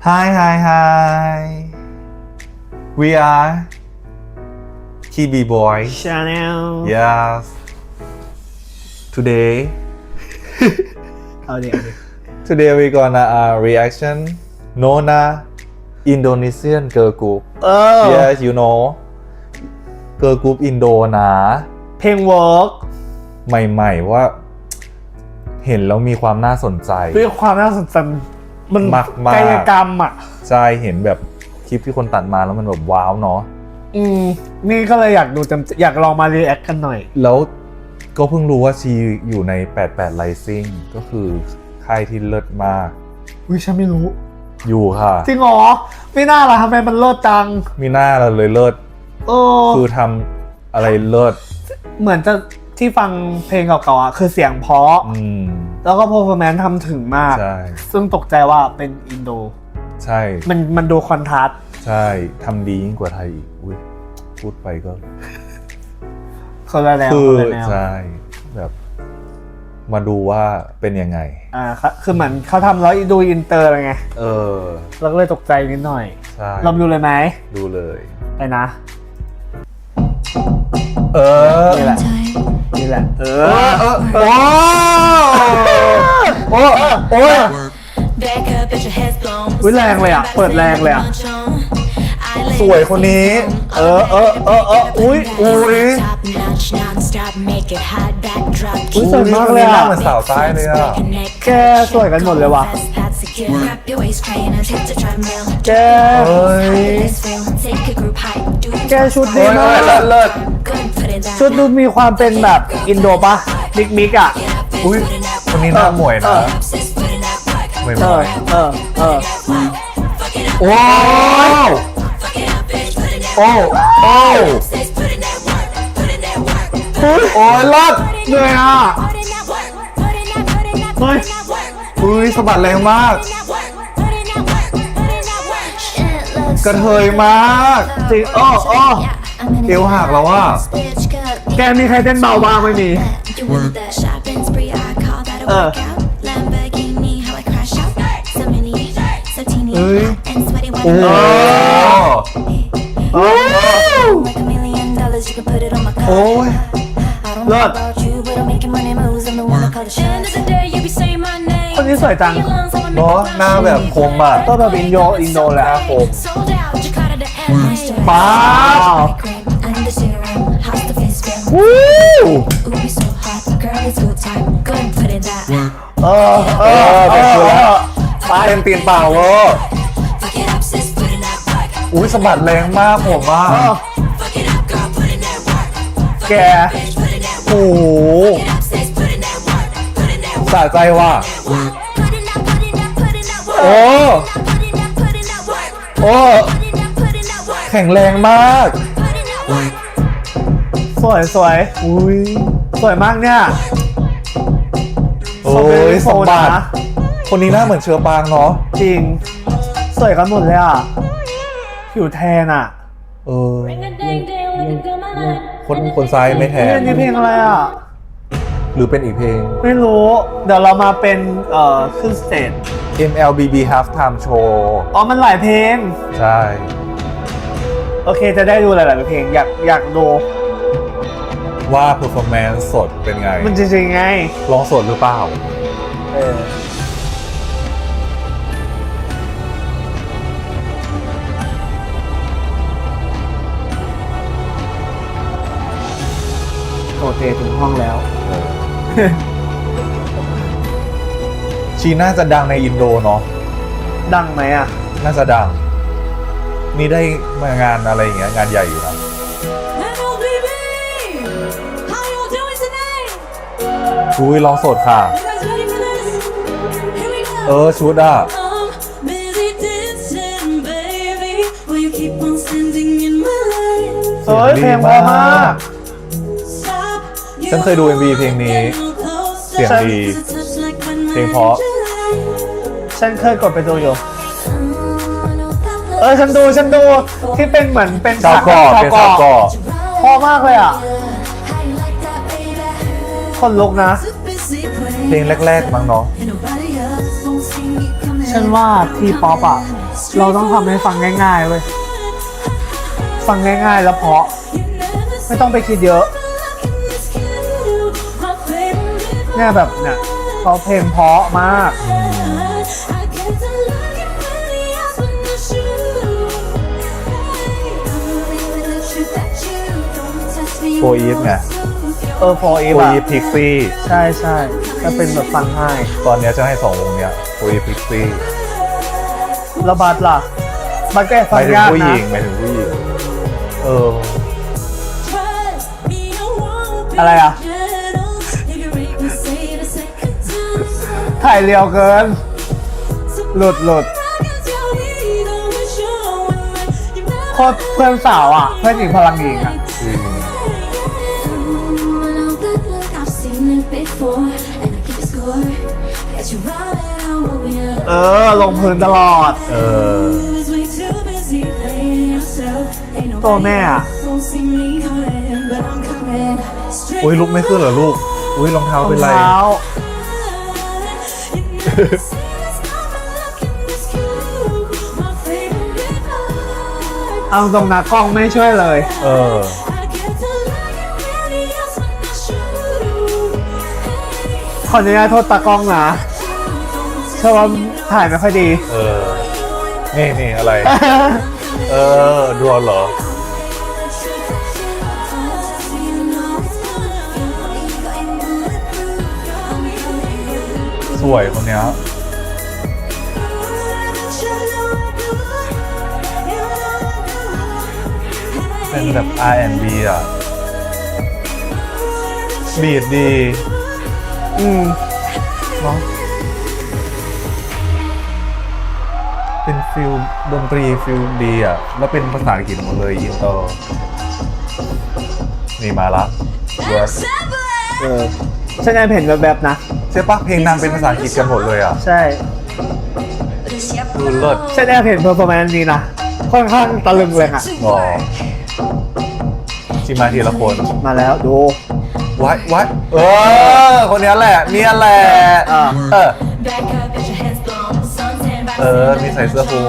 Hi hi hi We are Kibi Boy ชาแนล Yes Today เอาเดี๋ยวดิ Today we gonna uh, reaction Nona Indonesian girl group เออ Yes you know girl group อินโดนะเพลงเวิร์กใหม่ๆว่า เห็นแล้วมีความน่าสนใจ ด้วยความน่าสนใจ มันมากๆ กายกรรมอะ ใช่เห็นแบบคลิปที่คนตัดมาแล้วมันแบบว้าวเนาะอืมนี่ก็เลยอยากดูจำอยากลองมารีแอคกันหน่อย แล้วก็เพิ่งรู้ว่าชีอยู่ใน 88 Rising ก็คือค่ายที่เลิศมาก อุ้ยฉันไม่รู้ อยู่ค่ะ จริงเหรอไม่น่าล่ะทำไมมันเลิศจังมีหน้าเราเลยเลิศโอ้คือทำอะไรเลิศ เหมือนจะที่ฟังเพลงเก่าๆอะคือเสียงเพราะ อืม แล้วก็ performance ทำถึงมาก ใช่ ซึ่งตกใจว่าเป็นอินโด ใช่มันมันดูคอนทราสต์ใช่ทำดียิ่งกว่าไทยอีกอุ้ยพูดไปก็ คนละแนวคืคอนละแนวใช่แบบ มาดูว่าเป็นยังไง อ่าครับคือเหมือนเขาทำแล้วดูอินเตอร์อะไรไงเออ เราก็เลยตกใจนิดหน่อย ใช่ลองดูเลยไหมดูเลย ไปนะเออ นี่แหละ นี่แหละ เอเอออเออ โอ้โอ้โอ้อุ๊ยแรงเลยอะเปิดแรงเลยอะสวยคนนี้ เออเออเออเอออุ้ยอุ้ยอุ๊ยสวยมากเลยอะหน้เหมือนสาวใต้เลยอะแกสวยกันหมดเลยว่ะแกเฮ้ยแกชุดดีเฮ้ยมาเฮ้ยกเลิศเลิศ ชุดดูมีความเป็นแบบอินโดปะมิกมิกอะ อุ้ยคนนี้หน้าหมวยนะหมวยหมเออวยเออเออว้าวโอ้โอ้โอ้ยเลิศเหนื่อยอะเฮ้ยอุ้ยสะบัดแรงมาก กระเทยมากจริงอ้ออ้อเอวหักแล้วว่า แกมีใครเต้นเบาบ้างไม่มี เออ เฮ้ย โอ้โอ้โอ้ยเลิศคนนี้สวยจังเนาะหน้าแบบคมอะก็แบบอินโดอินโดแหละหน้าคมป้าวู้ เออเออเป็นตัวแล้วตาเต็มตีนเปล่าเวอร์อุ้ยสะบัดแรงมากผมอะแกโอ้โหสะใจว่ะโอ้โอ้แข็งแรงมาก สวยสวยอุ้ยสวยมากเนี่ยโอ้ยสะบัดนะคนนี้หน้าเหมือนเชื้อปางเนาะจริง สวยกันหมดเลยอะผิวแทนอะ เออคนคนซ้ายไม่แทเฮ้ยนอันนี้เพลงอะไรอะ หรือเป็นอีกเพลง ไม่รู้ เดี๋ยวเรามาเป็นเอ่อขึ้นสเตจ MLBB Halftime Show อ๋อ มันหลายเพลง ใช่ โอเคจะได้ดูหลาย ๆ เพลงอยากอยากดู ว่า performance สดเป็นไงมันจริงๆไง ร้องสดหรือเปล่า เออ โอเคถึงห้องแล้ว ชีน่าจะดังในอินโดเนาะดังไหมอะ น่าจะดัง นี่ได้มางานอะไรอย่างเงี้ยงานใหญ่อยู่นะ อุ้ยร้องสดค่ะ เออชุดอะ เฮ้ยเพลงเพราะมากฉันเคยดู MV เพลงนี้ เสียงดี เพลงเพราะ ฉันเคยกดไปดูอยู่ เออฉันดูฉันดูที่เป็นเหมือนเป็นชาวเกาะเป็นชาวเกาะเพราะมากเลยอะ คนลุกนะ เพลงแรกๆมั้งเนาะฉันว่าทีป๊อปอะเราต้องทำให้ฟังง่ายๆเว้ยฟังง่ายๆแล้วเพราะ ไม่ต้องไปคิดเยอะเนี่ยแบบเนี่ยเขาเพลงเพราะมากโฟอีฟไง เออโฟอีโฟฟอะอีฟพิกซี่ใช่ใช่จะเป็นแบบฟังง่ายตอนเนี้ยจะให้สองวงเนี้ยโฟอีฟพิกซี่แล้วบัสล่ะบัสก็แอบหฟัมางยถึงยากผู้หนะ ญิงหมายถึงผู้หญิงเออ อะไรอะ ถ่ายเรียวเกิน หลุดหลุดโคตรเพื่อนสาวอะ เพื่อนหญิงพลังหญิงอะ เออ ลงพื้นตลอด เออ ตัวแม่อะอุ้ยลุกไม่ขึ้นเหรอลูก อุ้ยรองเท้ารองเป็นไรเท้า เอาตรงนะกล้องไม่ช่วยเลย เออ ขออนุญาตโทษตากล้องนะ เพราะว่าถ่ายไม่ค่อยดี เออ นี่นี่อะไร เออดวลเหรอ สวยคนเนี้ย เป็นแบบ R&B อะ บีดดี อืมเนาะ ฟิลดนตรีฟิลดีอะ แล้วเป็นภาษาอังกฤษหมดเลยอินเตอร์นี่มาละเวิร์สเออฉันยังเห็นแบบๆนะ ใช่ปะเพลงนางเป็นภาษาอังกฤษกันหมดเลยอะใช่คือเลิศฉันยังเห็นเพอร์ฟอร์แมนซ์นี้นะ ค่อนข้างตะลึงเลยอะอ๋อจิมาทีละคนมาแล้วดูวัดวัดเออ คนนี้แหละเนี่ยแหละอ่าเออ เออ มีใส่เสื้อคลุ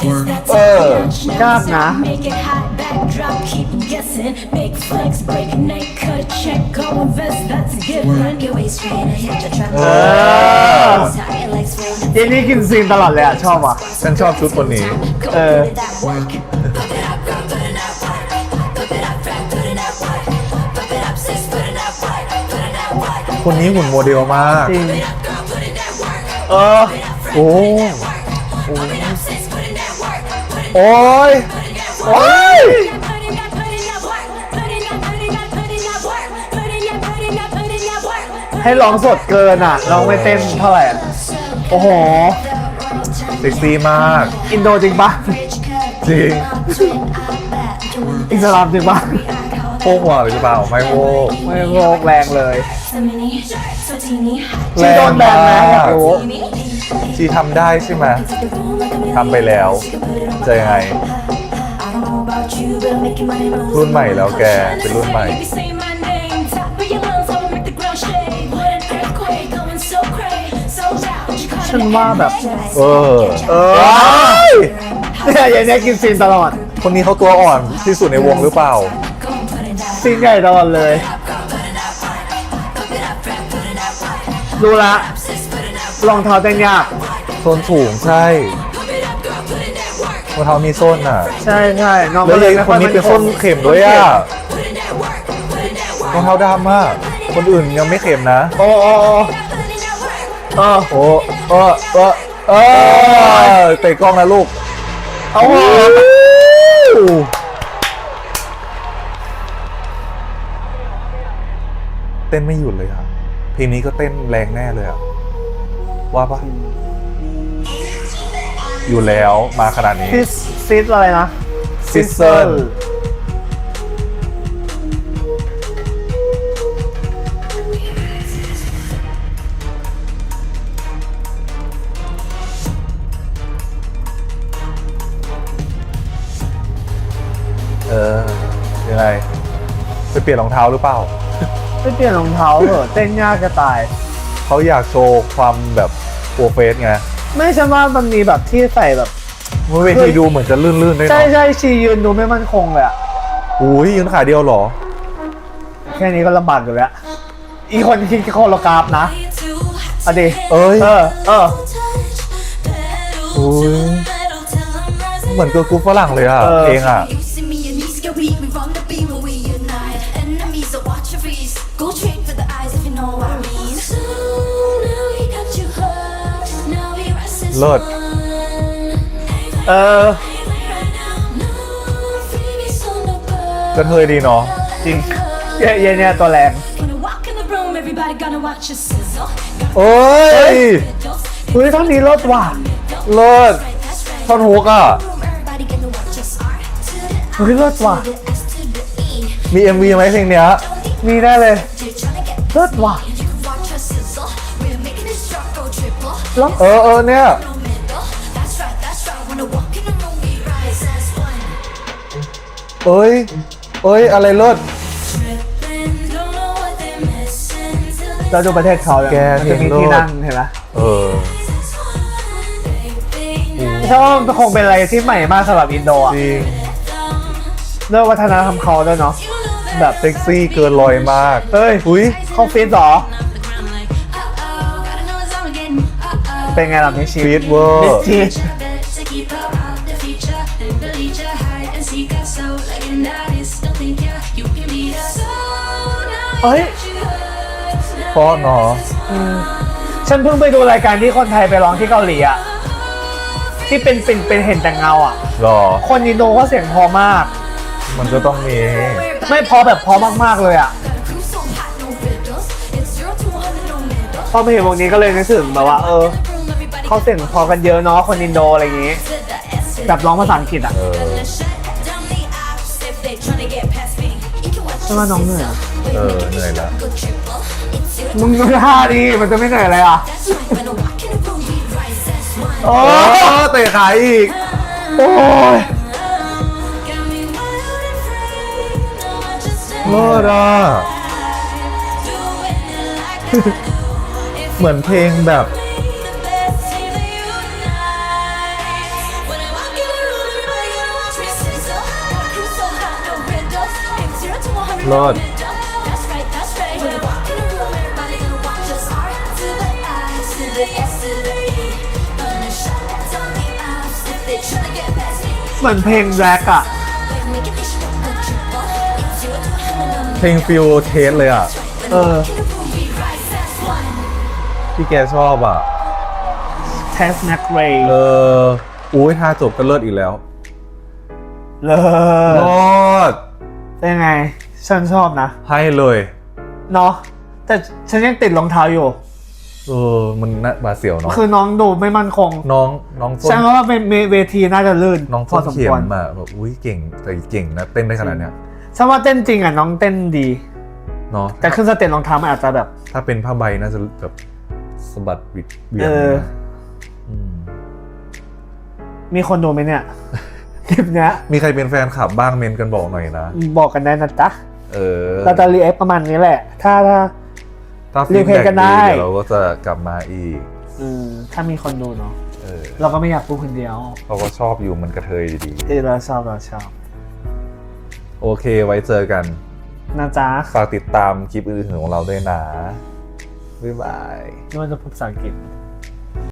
เอเอออยากนะ เออเจนนี่กินซีนตลอดเลยอะ ชอบอะ ฉันชอบชุดคนนี้ เออ คนนี้หุ่นโมเดลมาก จริงเออ โอ้โอ้ยโอ้ยให้ร้องสดเกินอะร้องไม่เต้นเท่าไหร่อะโอ้โห เซ็กซี่มาก อินโดจริงปะจริง อิสลามจริงปะโป้งหัวหรือเปล่า ไม่โว้ไม่โลกแรงเลย แรที่โดงนแบนมานะอยากกรู้ที่ทำได้ใช่ไหมทำไปแล้วจะยังไง รุ่นใหม่แล้วแก เป็นรุ่นใหม่ฉันว่าแบบ เออ เออเนี่ยยายเนี่ยกินซีนตลอด คนนี้เขาตัวอ่อนที่สุดในวงหรือเปล่าซีนใหญ่ตลอดเลย รู้ละรองเท้าเต้นยาก โซนสูงใช่รองเท้ามีส้นอะ ใช่ใช่น้องแล้วก็เลยไม่คนนี้เป็นส้นเข็มด้วยอะรองเท้าดำมาก คนอื่นยังไม่เข็มนะ โอ้โอ้โอ้โอ้โอ้เออเออเออเตะกล้องนะลูก เอาหัวเต้นไม่หยุดเลยครับเพ ลงนี้ก็เต้นแรงแน่เลยอะว่าปะอยู่แล้วมาขนาดนี้ซิสซิสอะไรนะ Sister เออยังไงไปเปลี่ยนรองเท้าหรือเปล่า ไม่เปลี่ยนรองเท้าเหรอเต้นยากจะตาย เขาอยากโชว์ความแบบลัวเฟสไงไม่ใช่ว่ามันมีแบบที่ใส่แบบเมื่อเวทีดูเหมือนจะลื่นๆด้วยใช่เนาะใช่ชียืนดูไม่มั่นคงเลยอะอุ้ยยืนขาเดียวเหรอ แค่นี้ก็ลำบากอยู่แล้ว อีกคนคิดโคโลกราฟนะเอาดิเอ้ย เออ เออ อุ้ยเหมือนเกิร์ลกรุ๊ปฝรั่งเลยอะเออ เพลงอะ เลิศ one. เออ No freebies on the bird. กระเทยดีเนาะจริงเยเยเนี่ยตัวแรง When you walk in the room, everybody gonna watch you sizzle. เอ้ย Just เฮ้ยท่อนนี้รถว่ะเลิศ that's right. ท่อนฮุกอะ Room, everybody gonna watch us. R to the เฮ้ยรถว่ะ I, the S to the E. มี MV ไหมเพลงเนี้ยมีได้เลย You're tryna get รถว่ะ เออเออเนี่ย No middle. That's right, that's right. When I walk in the room, we rise as one. เอ้ยเอ้ย อะไรเลิศ Tripping, don't know what they're missing till they เราดูประเทศเขาเลยแกมันจะมีเพลงโลกที่นั่งเห็นไหมเออ baby. ใช่ว่ามันคงเป็นอะไรที่ใหม่มากสำหรับอินโดอะจริงด้วยวัฒนธรรมเขาด้วยเนาะแบบเซ็กซี่เกินลอยมากเอ้ยอุ้ยเขาฟิตเหรอ เป็นไงล่ะมิชชีฟีดเวอมิชร์ชี Bet to keep up out the future and believe you hide and seek us so legendaries. Don't think ya, you can beat us. So now เฮ้ย you hooked. เพราะเนาะฉันเพิ่งไปดูรายการที่คนไทยไปร้องที่เกาหลีอะ ที่เป็นเป็นเป็นเห็นแต่เงาอะ หรอ คนอินโดก็เสียงพอมาก มันก็ต้องมี ไม่พอแบบพอมากๆเลยอะ Got a crew so hot, no riddles. It's zero to one hundred, no middle. พอมาเห็นวงนี้ก็เลยนึกถึงแบบว่า เออ Room, everybody เขาเสียงพอกันเยอะเนาะคนอินโดอะไรอย่างงี้ to the S. แบบร้องภาษาอังกฤษอะเออ Gonna shut down the ops if they tryna get past me. You can watch ใช่ว่าน้องเหนื่อยอะเออเหนื่อยละ go triple. It's zero มึงดูท่าดิมันจะไม่เหนื่อยเลยอะ That's right. When I walk in the room, we rise as one. โอ้โอ้เตะขาอีก โอ้ย Got me wild and free. No, I just เลิศอะ doing it like I do. If เหมือนเพลงแบบ get past me. เหมือนเพลงแร็กอะ We're making this shit go triple. It's zero to one hundred, no เพลงฟิลเทสเลยอะ เออ In the room, we rise as one. ที่แกชอบอะ เทสแม็กเรย์เออ อุ้ยท่าจบก็เลิศอีกแล้ว เลิเลิศศเป็นไง ฉันชอบนะ ให้เลย เนาะแต่ฉันยังติดรองเท้าอยู่ เออ มันน่าบาดเสียวเนาะคือน้องดูไม่มั่นคง น้องน้องส้ฉันมว่าเป็นเวทีน่าจะลื่นน้องพส้อมสมเขียควรมอะแบบอุ้ยเก่งแต่เก่งนะเต้นได้ขนาดเนี้ยฉันว่าเต้นจริงอะน้องเต้นดี เนาะแต่ขึ้นสเต็ปรองเท้ามันอาจจะแบบ ถ้าเป็นผ้าใบน่าจะแบบสะบัดวิดเวียเอนอเลยนะมมีคนดูไหมเนี่ย คลิปเนี้ย มีใครเป็นแฟนคลับบ้างเมนกันบอกหน่อยนะ บอกกันได้นะจ๊ะ เออเราจะรีแอคประมาณนี้แหละ ถ้าถ้า ถ้ารีฟีดเพลแบ็ย์กันได้เดี๋ยวเราก็จะกลับมาอีก อืมถ้ามีคนดูเนาะเออเราก็ไม่อยากพูดคนเดียวเราก็ชอบอยู่มันกระเทยดีที่เราชอบเราชอบโอเคไว้เจอกัน นะจ๊ะฝากติดตามคลิปอื่นๆของเราด้วยนะ บ๊ายบาย นี่มันจะพูดภาษาอังกฤษ